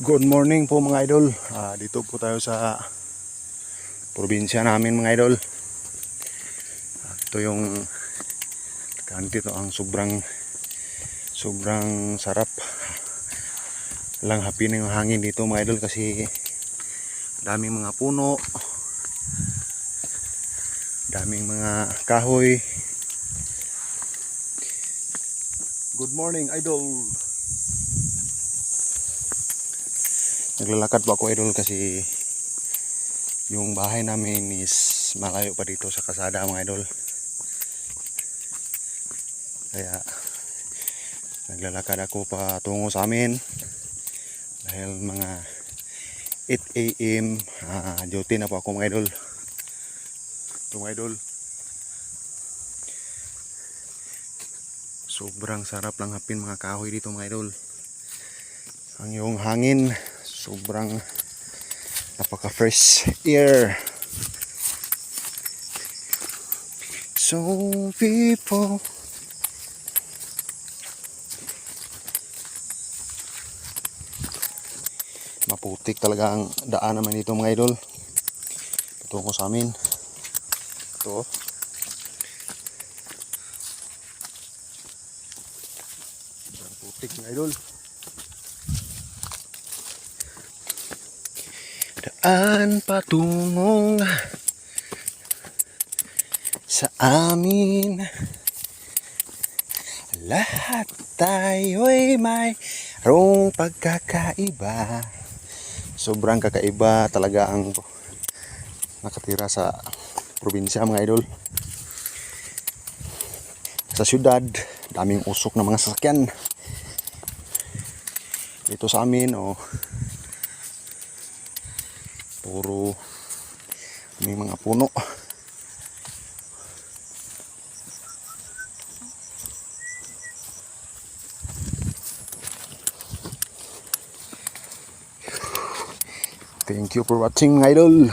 Good morning po mga idol. Ah, dito po tayo sa probinsya namin mga idol. Ah, ito yung kanti to ang sobrang sobrang sarap. Lang happy na yung hangin dito mga idol kasi daming mga puno. Daming mga kahoy. Good morning idol. Naglalakad po ako idol kasi yung bahay namin is malayo pa dito sa kasada mga idol. Kaya naglalakad ako pa tungo sa amin dahil mga 8 a.m. ah, duty na po ako mga idol. Ito mga idol. Sobrang sarap lang hapin mga kahoy dito mga idol. Ang yung hangin sobrang napaka fresh air. So people. Maputik talaga ang daan naman dito mga idol. Patungo sa amin. Ito sobrang putik mga idol Daan patungong sa amin. Lahat tayo'y may rong pagkakaiba. Sobrang kakaiba talaga ang nakatira sa probinsya mga idol. Sa syudad, daming usok na mga sasakyan. Dito sa amin, oh, puro may mga puno. Thank you for watching idol